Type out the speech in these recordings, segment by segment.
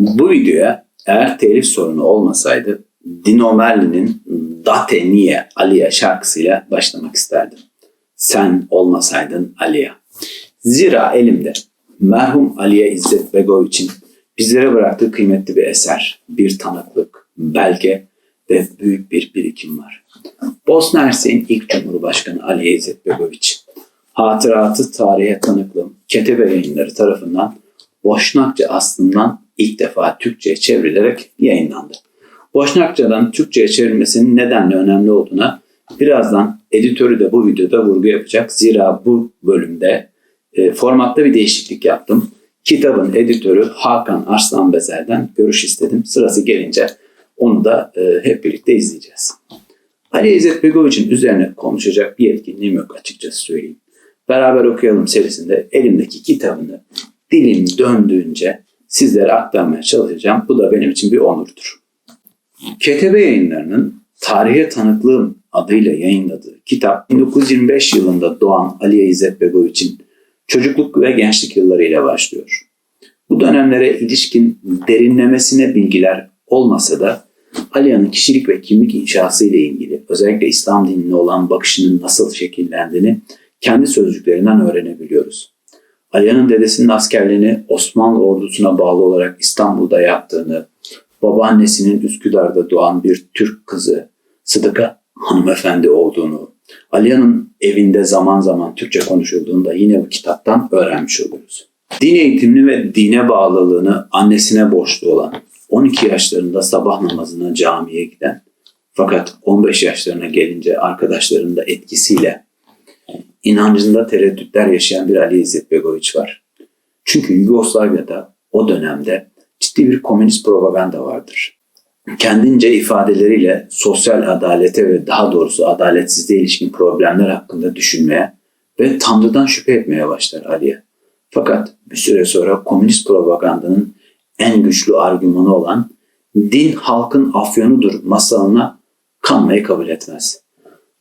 Bu videoya eğer telif sorunu olmasaydı Dino Merlin'in Date Niye Aliye şarkısıyla başlamak isterdim. Sen olmasaydın Aliye. Zira elimde merhum Aliye İzzet Begoviç'in bizlere bıraktığı kıymetli bir eser, bir tanıklık, belge ve büyük bir birikim var. Bosna Hersek'in ilk Cumhurbaşkanı Aliye İzzet Begoviç, hatıratı tarihe tanıklığım Ketebe yayınları tarafından Boşnakça aslından ilk defa Türkçe'ye çevrilerek yayınlandı. Boşnakçadan Türkçe'ye çevrilmesinin nedenle önemli olduğuna birazdan editörü de bu videoda vurgu yapacak. Zira bu bölümde e, formatta bir değişiklik yaptım. Kitabın editörü Hakan Arslan Bezer'den görüş istedim. Sırası gelince onu da e, hep birlikte izleyeceğiz. Ali İzzet Begoviç'in üzerine konuşacak bir etkinliğim yok açıkçası söyleyeyim. Beraber okuyalım serisinde elimdeki kitabını dilim döndüğünce sizlere aktarmaya çalışacağım. Bu da benim için bir onurdur. Ketebe yayınlarının Tarihe Tanıklığım adıyla yayınladığı kitap 1925 yılında doğan Aliye İzzet Begoviç'in çocukluk ve gençlik yıllarıyla başlıyor. Bu dönemlere ilişkin derinlemesine bilgiler olmasa da Aliye'nin kişilik ve kimlik inşası ile ilgili özellikle İslam dinine olan bakışının nasıl şekillendiğini kendi sözcüklerinden öğrenebiliyoruz. Aliye'nin dedesinin askerliğini Osmanlı ordusuna bağlı olarak İstanbul'da yaptığını, babaannesinin Üsküdar'da doğan bir Türk kızı Sıdıka hanımefendi olduğunu, Aliye'nin evinde zaman zaman Türkçe konuşulduğunu da yine bu kitaptan öğrenmiş oluyoruz. Din eğitimini ve dine bağlılığını annesine borçlu olan, 12 yaşlarında sabah namazına camiye giden, fakat 15 yaşlarına gelince arkadaşlarının da etkisiyle inancında tereddütler yaşayan bir Ali İzzet Begoviç var. Çünkü Yugoslavya'da o dönemde ciddi bir komünist propaganda vardır. Kendince ifadeleriyle sosyal adalete ve daha doğrusu adaletsizliğe ilişkin problemler hakkında düşünmeye ve Tanrı'dan şüphe etmeye başlar Aliye. Fakat bir süre sonra komünist propagandanın en güçlü argümanı olan din halkın afyonudur masalına kanmayı kabul etmez.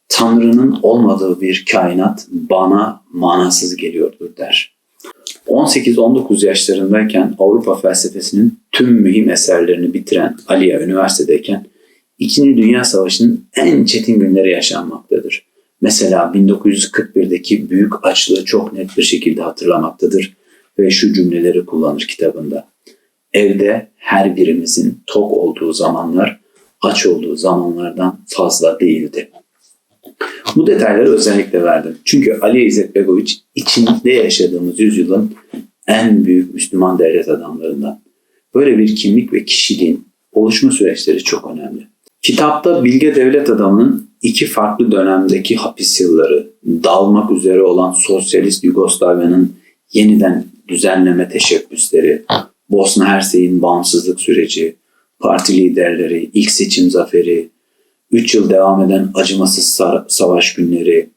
Tanrı'nın olmadığı bir kainat bana manasız geliyordur der. 18-19 yaşlarındayken Avrupa felsefesinin tüm mühim eserlerini bitiren Aliye üniversitedeyken İkinci Dünya Savaşı'nın en çetin günleri yaşanmaktadır. Mesela 1941'deki büyük açlığı çok net bir şekilde hatırlamaktadır ve şu cümleleri kullanır kitabında. Evde her birimizin tok olduğu zamanlar aç olduğu zamanlardan fazla değildi. Bu detayları özellikle verdim. Çünkü Ali İzzet Begoviç içinde yaşadığımız yüzyılın en büyük Müslüman devlet adamlarından. Böyle bir kimlik ve kişiliğin oluşma süreçleri çok önemli. Kitapta bilge devlet adamının iki farklı dönemdeki hapis yılları, dalmak üzere olan sosyalist Yugoslavya'nın yeniden düzenleme teşebbüsleri, Bosna Hersek'in bağımsızlık süreci, parti liderleri, ilk seçim zaferi, 3 yıl devam eden acımasız savaş günleri,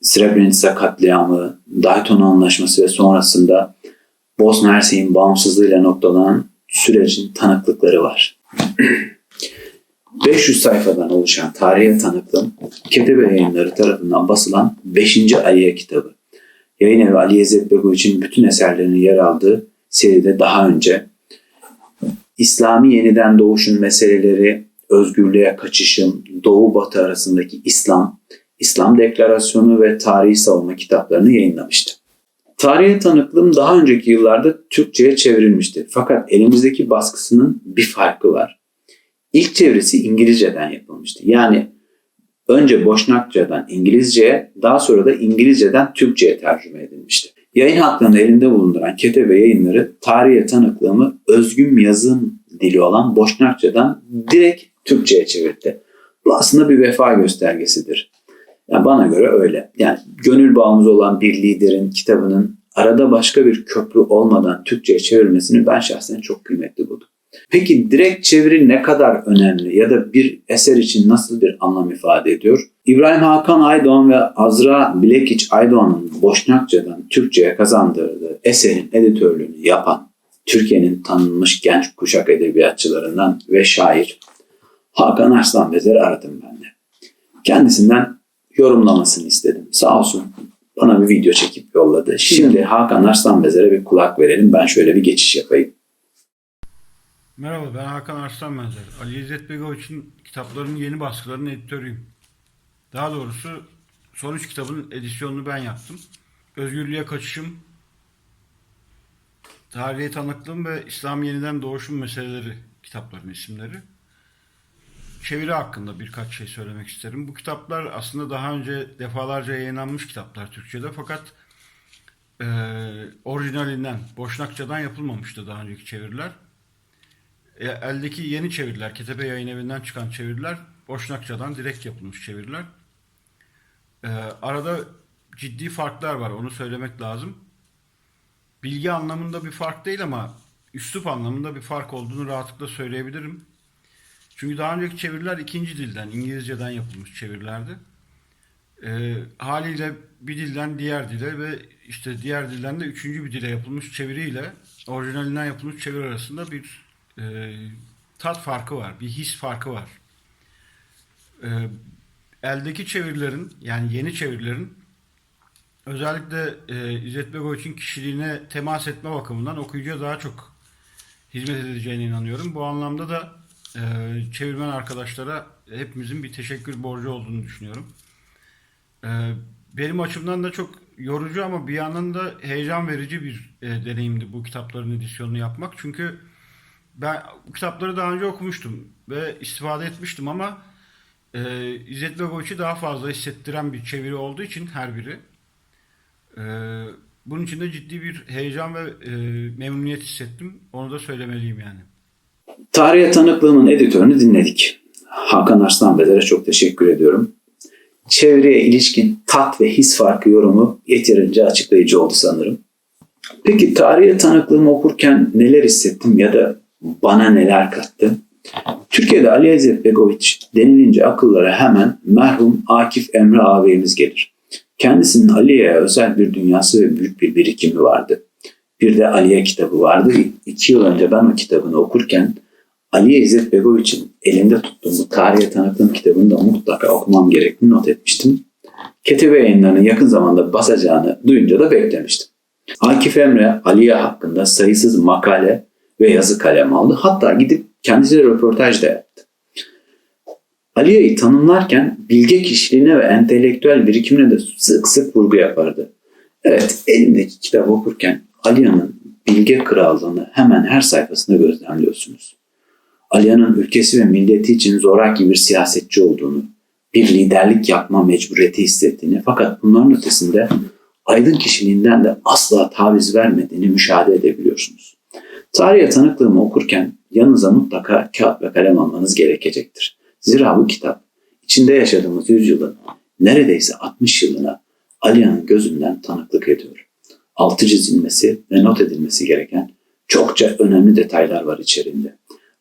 Srebrenica katliamı, Dayton Anlaşması ve sonrasında Bosna Hersek'in bağımsızlığıyla noktalanan sürecin tanıklıkları var. 500 sayfadan oluşan tarihe tanıklığım Ketebe yayınları tarafından basılan 5. Aliye kitabı. Yayın evi Ali Yezzet Begoviç'in bütün eserlerinin yer aldığı seride daha önce İslami yeniden doğuşun meseleleri, özgürlüğe kaçışın, Doğu Batı arasındaki İslam, İslam Deklarasyonu ve Tarihi Savunma kitaplarını yayınlamıştı. Tarihe tanıklığım daha önceki yıllarda Türkçe'ye çevrilmişti. Fakat elimizdeki baskısının bir farkı var. İlk çevresi İngilizceden yapılmıştı. Yani önce Boşnakçadan İngilizceye, daha sonra da İngilizceden Türkçe'ye tercüme edilmişti. Yayın haklarını elinde bulunduran Ketebe yayınları tarihe tanıklığımı özgün yazım dili olan Boşnakçadan direkt Türkçe'ye çevirdi. Bu aslında bir vefa göstergesidir. Yani bana göre öyle. Yani gönül bağımız olan bir liderin kitabının arada başka bir köprü olmadan Türkçe'ye çevirmesini ben şahsen çok kıymetli buldum. Peki direkt çeviri ne kadar önemli ya da bir eser için nasıl bir anlam ifade ediyor? İbrahim Hakan Aydoğan ve Azra Bilekiç Aydoğan'ın Boşnakçadan Türkçe'ye kazandırdığı eserin editörlüğünü yapan Türkiye'nin tanınmış genç kuşak edebiyatçılarından ve şair Hakan Arslan Bezer'i aradım ben de. Kendisinden yorumlamasını istedim. Sağ olsun bana bir video çekip yolladı. Şimdi Hakan Arslan Bezer'e bir kulak verelim. Ben şöyle bir geçiş yapayım. Merhaba ben Hakan Arslan Benzer. Ali İzzet Begoviç'in kitaplarının yeni baskılarının editörüyüm. Daha doğrusu son üç kitabın edisyonunu ben yaptım. Özgürlüğe Kaçışım, Tarihe Tanıklığım ve İslam Yeniden Doğuşum Meseleleri kitapların isimleri. Çeviri hakkında birkaç şey söylemek isterim. Bu kitaplar aslında daha önce defalarca yayınlanmış kitaplar Türkçe'de fakat eee orijinalinden, Boşnakçadan yapılmamıştı daha önceki çeviriler. E, eldeki yeni çeviriler, Ketebe Yayın Evi'nden çıkan çeviriler, Boşnakçadan direkt yapılmış çeviriler. E, arada ciddi farklar var, onu söylemek lazım. Bilgi anlamında bir fark değil ama üslup anlamında bir fark olduğunu rahatlıkla söyleyebilirim. Çünkü daha önceki çeviriler ikinci dilden, İngilizceden yapılmış çevirilerdi. E, haliyle bir dilden diğer dile ve işte diğer dilden de üçüncü bir dile yapılmış çeviriyle orijinalinden yapılmış çeviri arasında bir e, tat farkı var, bir his farkı var. E, eldeki çevirilerin, yani yeni çevirilerin özellikle e, İzzet Begoviç'in kişiliğine temas etme bakımından okuyucuya daha çok hizmet edeceğine inanıyorum. Bu anlamda da e, çevirmen arkadaşlara hepimizin bir teşekkür borcu olduğunu düşünüyorum. E, benim açımdan da çok yorucu ama bir yandan da heyecan verici bir e, deneyimdi bu kitapların edisyonunu yapmak. Çünkü ben kitapları daha önce okumuştum ve istifade etmiştim ama e, İzzet Begoviç'i daha fazla hissettiren bir çeviri olduğu için her biri. E, bunun için de ciddi bir heyecan ve e, memnuniyet hissettim. Onu da söylemeliyim yani. Tarihe tanıklığımın editörünü dinledik. Hakan Arslan Beder'e çok teşekkür ediyorum. Çevreye ilişkin tat ve his farkı yorumu yeterince açıklayıcı oldu sanırım. Peki tarihe tanıklığımı okurken neler hissettim ya da bana neler kattı? Türkiye'de Ali İzzet Begoviç denilince akıllara hemen merhum Akif Emre ağabeyimiz gelir. Kendisinin Aliye'ye özel bir dünyası ve büyük bir birikimi vardı. Bir de Aliye kitabı vardı. İki yıl önce ben o kitabını okurken Ali İzzet Begoviç'in elinde tuttuğum bu tarihe tanıklığım kitabını da mutlaka okumam gerektiğini not etmiştim. Ketebe yayınlarının yakın zamanda basacağını duyunca da beklemiştim. Akif Emre Aliye hakkında sayısız makale ve yazı kalem aldı. Hatta gidip kendisiyle röportaj da yaptı. Aliye'yi tanımlarken bilge kişiliğine ve entelektüel birikimine de sık sık vurgu yapardı. Evet, elimdeki kitabı okurken Aliye'nin bilge krallığını hemen her sayfasında gözlemliyorsunuz. Aliye'nin ülkesi ve milleti için zoraki bir siyasetçi olduğunu, bir liderlik yapma mecburiyeti hissettiğini fakat bunların ötesinde aydın kişiliğinden de asla taviz vermediğini müşahede edebiliyorsunuz. Tarihe tanıklığımı okurken yanınıza mutlaka kağıt ve kalem almanız gerekecektir. Zira bu kitap içinde yaşadığımız yüzyılın neredeyse 60 yılına Aliye'nin gözünden tanıklık ediyor. Altı çizilmesi ve not edilmesi gereken çokça önemli detaylar var içerisinde.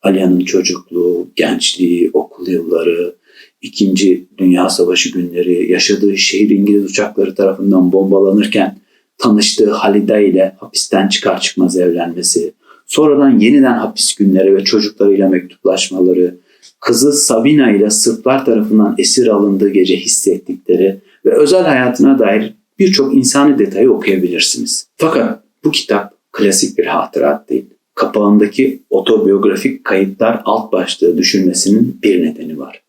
Aliye'nin çocukluğu, gençliği, okul yılları, İkinci Dünya Savaşı günleri, yaşadığı şehir İngiliz uçakları tarafından bombalanırken tanıştığı Halide ile hapisten çıkar çıkmaz evlenmesi, sonradan yeniden hapis günleri ve çocuklarıyla mektuplaşmaları, kızı Sabina ile Sırplar tarafından esir alındığı gece hissettikleri ve özel hayatına dair birçok insani detayı okuyabilirsiniz. Fakat bu kitap klasik bir hatırat değil. Kapağındaki otobiyografik kayıtlar alt başlığı düşürmesinin bir nedeni var.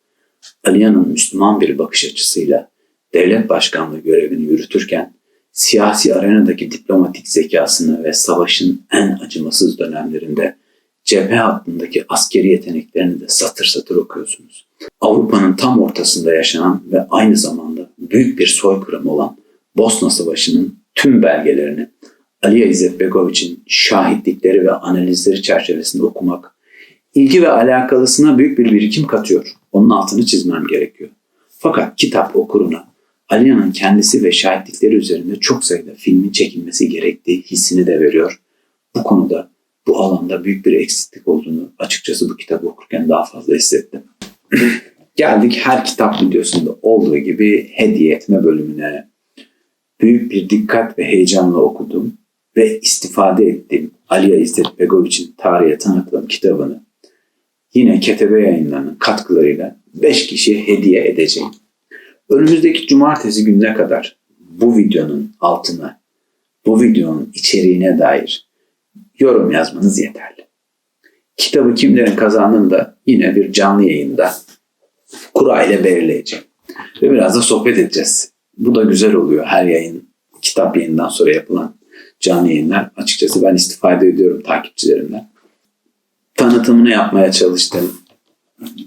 Aliyan'ın Müslüman bir bakış açısıyla devlet başkanlığı görevini yürütürken siyasi arenadaki diplomatik zekasını ve savaşın en acımasız dönemlerinde cephe hattındaki askeri yeteneklerini de satır satır okuyorsunuz. Avrupa'nın tam ortasında yaşanan ve aynı zamanda büyük bir soykırım olan Bosna Savaşı'nın tüm belgelerini Ali İzzet Begoviç'in şahitlikleri ve analizleri çerçevesinde okumak ilgi ve alakalısına büyük bir birikim katıyor. Onun altını çizmem gerekiyor. Fakat kitap okuruna Alia'nın kendisi ve şahitlikleri üzerinde çok sayıda filmin çekilmesi gerektiği hissini de veriyor. Bu konuda bu alanda büyük bir eksiklik olduğunu açıkçası bu kitabı okurken daha fazla hissettim. Geldik her kitap videosunda olduğu gibi hediye etme bölümüne. Büyük bir dikkat ve heyecanla okudum ve istifade ettiğim Aliya İzzet Begoviç'in tarihe tanıklığım kitabını yine Ketebe yayınlarının katkılarıyla 5 kişiye hediye edeceğim. Önümüzdeki cumartesi gününe kadar bu videonun altına, bu videonun içeriğine dair yorum yazmanız yeterli. Kitabı kimlerin kazandığını da yine bir canlı yayında kura ile belirleyeceğim. Ve biraz da sohbet edeceğiz. Bu da güzel oluyor her yayın, kitap yayından sonra yapılan canlı yayınlar. Açıkçası ben istifade ediyorum takipçilerimden. Tanıtımını yapmaya çalıştım.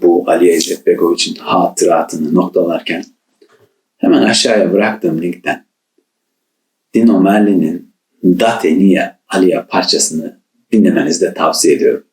Bu Ali Ecep Begoviç'in hatıratını noktalarken hemen aşağıya bıraktığım linkten Dino Merlin'in Date Nia Alia parçasını dinlemenizi de tavsiye ediyorum.